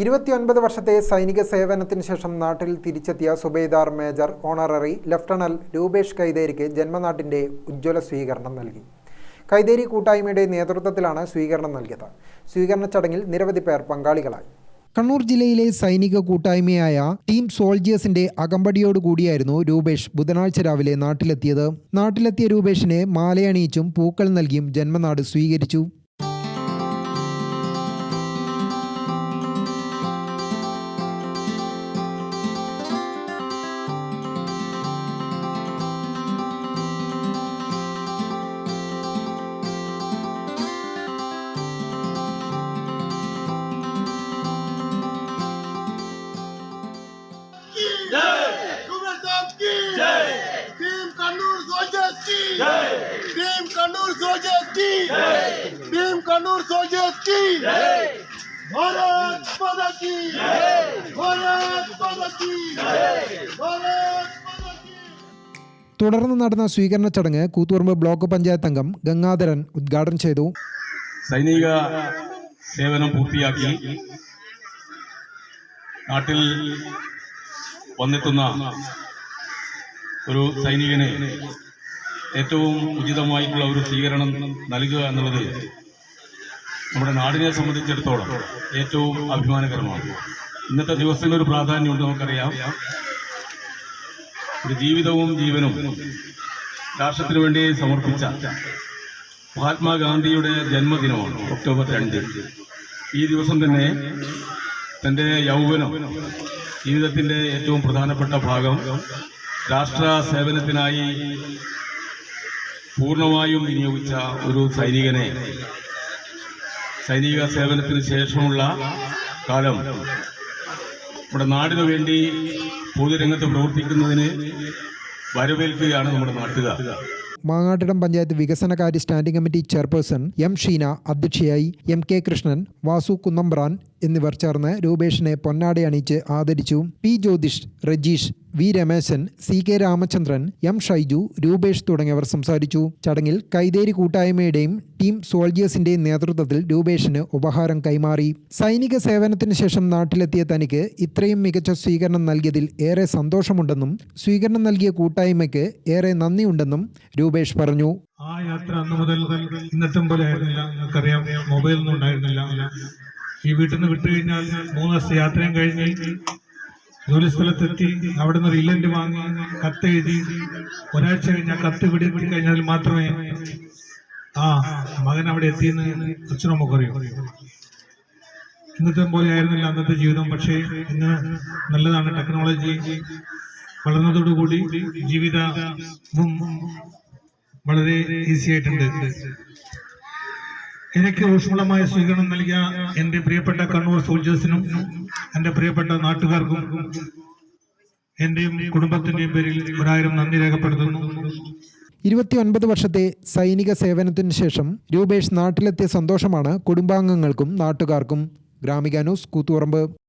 ഇരുപത്തിയൊൻപത് വർഷത്തെ സൈനിക സേവനത്തിന് ശേഷം നാട്ടിൽ തിരിച്ചെത്തിയ Subedar major honorary lieutenant Rupesh കൈതേരിക്ക് ജന്മനാട്ടിന്റെ ഉജ്ജ്വല സ്വീകരണം നൽകി. കൈതേരി കൂട്ടായ്മയുടെ നേതൃത്വത്തിലാണ് സ്വീകരണം നൽകിയത്. സ്വീകരണ ചടങ്ങിൽ നിരവധി പേർ പങ്കാളികളായി. കണ്ണൂർ ജില്ലയിലെ സൈനിക കൂട്ടായ്മയായ ടീം സോൾജിയേഴ്സിന്റെ അകമ്പടിയോടുകൂടിയായിരുന്നു രൂപേഷ് ബുധനാഴ്ച രാവിലെ നാട്ടിലെത്തിയത്. നാട്ടിലെത്തിയ രൂപേഷിനെ മാലയണിയിച്ചും പൂക്കൾ നൽകിയും ജന്മനാട് സ്വീകരിച്ചു. ഭീം കണ്ണൂർ സോൾജേഴ്സ് കി ഭീം കണ്ണൂർ സോൾജേഴ്സ് കി ഭാരത് മാതാ കി ഭാരത് മാതാ കി ഭാരത് തുടർന്ന് നടന്ന സ്വീകരണ ചടങ്ങ് കൂത്തുപറമ്പ് ബ്ലോക്ക് പഞ്ചായത്ത് അംഗം ഗംഗാധരൻ ഉദ്ഘാടനം ചെയ്തു. സൈനിക സേവനം പൂർത്തിയാക്കി നാട്ടിൽ വന്നെത്തുന്ന ഒരു സൈനികനെ ഏറ്റവും ഉചിതമായിട്ടുള്ള ഒരു സ്വീകരണം നൽകുക എന്നുള്ളത് നമ്മുടെ നാടിനെ സംബന്ധിച്ചിടത്തോളം ഏറ്റവും അഭിമാനകരമാണ്. ഇന്നത്തെ ദിവസത്തിന് ഒരു പ്രാധാന്യമുണ്ട് നമുക്കറിയാം. ഒരു ജീവിതവും ജീവനും രാഷ്ട്രത്തിന് വേണ്ടി സമർപ്പിച്ച മഹാത്മാഗാന്ധിയുടെ ജന്മദിനമാണ് ഒക്ടോബർ രണ്ട്. ഈ ദിവസം തന്നെ തന്റെ യൗവനം ജീവിതത്തിന്റെ ഏറ്റവും പ്രധാനപ്പെട്ട ഭാഗം രാഷ്ട്ര സേവനത്തിനായി പൂർണമായും വിനിയോഗിച്ച ഒരു സൈനികനെ സൈനിക സേവനത്തിന് ശേഷമുള്ള കാലം നമ്മുടെ നാടിനു വേണ്ടി പൊതുരംഗത്ത് പ്രവർത്തിക്കുന്നതിന് വരവേൽക്കുകയാണ് നമ്മുടെ നാട്ടുകാർ. മാങ്ങാട്ടിടം പഞ്ചായത്ത് വികസനകാര്യ standing committee chairperson M Sheena അധ്യക്ഷയായി എം കെ കൃഷ്ണൻ വാസു കുന്നമ്പ്രാൻ എന്നിവർ ചേർന്ന് രൂപേഷിനെ പൊന്നാട അണിയിച്ച് ആദരിച്ചു. P Jyothish Rajeesh V Rameshan C K Ramachandran M Shaiju Rupesh തുടങ്ങിയവർ സംസാരിച്ചു. ചടങ്ങിൽ കൈതേരി കൂട്ടായ്മയുടെയും ടീം സോൾജിയേഴ്സിന്റെയും നേതൃത്വത്തിൽ രൂപേഷിന് ഉപഹാരം കൈമാറി. സൈനിക സേവനത്തിന് ശേഷം നാട്ടിലെത്തിയ തനിക്ക് ഇത്രയും മികച്ച സ്വീകരണം നൽകിയതിൽ ഏറെ സന്തോഷമുണ്ടെന്നും സ്വീകരണം നൽകിയ കൂട്ടായ്മയ്ക്ക് ഏറെ നന്ദിയുണ്ടെന്നും രൂപേഷ് പറഞ്ഞു. ആ യാത്ര അന്ന് മുതൽ ഇന്നത്തെ പോലെ ആയിരുന്നില്ല. നിങ്ങൾക്കറിയാം മൊബൈലൊന്നും ഉണ്ടായിരുന്നില്ല. ഈ വീട്ടിൽ നിന്ന് വിട്ടുകഴിഞ്ഞാൽ മൂന്ന് ദിവസത്തെ യാത്രയും കഴിഞ്ഞ് ജോലി സ്ഥലത്തെത്തി അവിടെ നിന്ന് വാങ്ങി കത്തെഴുതി ഒരാഴ്ച കഴിഞ്ഞാൽ കത്ത് ഇവിടെ കഴിഞ്ഞാൽ മാത്രമേ ആ മകൻ അവിടെ എത്തിയെന്ന് അച്ഛനമ്മക്ക് അറിയൂ. ഇന്നത്തെ പോലെ ആയിരുന്നില്ല അന്നത്തെ ജീവിതം പക്ഷേ ഇന്ന് നല്ലതാണ് ടെക്നോളജി വളർന്നതോടുകൂടി ജീവിതവും വളരെ ഈസി ആയിട്ടുണ്ട്. എനിക്ക് ഊഷ്മളമായ സ്വീകരണം നൽകിയ എന്റെ പ്രിയപ്പെട്ട കണ്ണൂർ സോൾജേഴ്സിനും എന്റെ പ്രിയപ്പെട്ട നാട്ടുകാർക്കും എന്റെയും കുടുംബത്തിന്റെയും പേരിൽ ഒരായിരം നന്ദി രേഖപ്പെടുത്തുന്നു. ഇരുപത്തിയൊൻപത് വർഷത്തെ സൈനിക സേവനത്തിന് ശേഷം രൂപേഷ് നാട്ടിലെത്തിയ സന്തോഷമാണ് കുടുംബാംഗങ്ങൾക്കും നാട്ടുകാർക്കും. ഗ്രാമിക ന്യൂസ് കൂത്തുപറമ്പ്.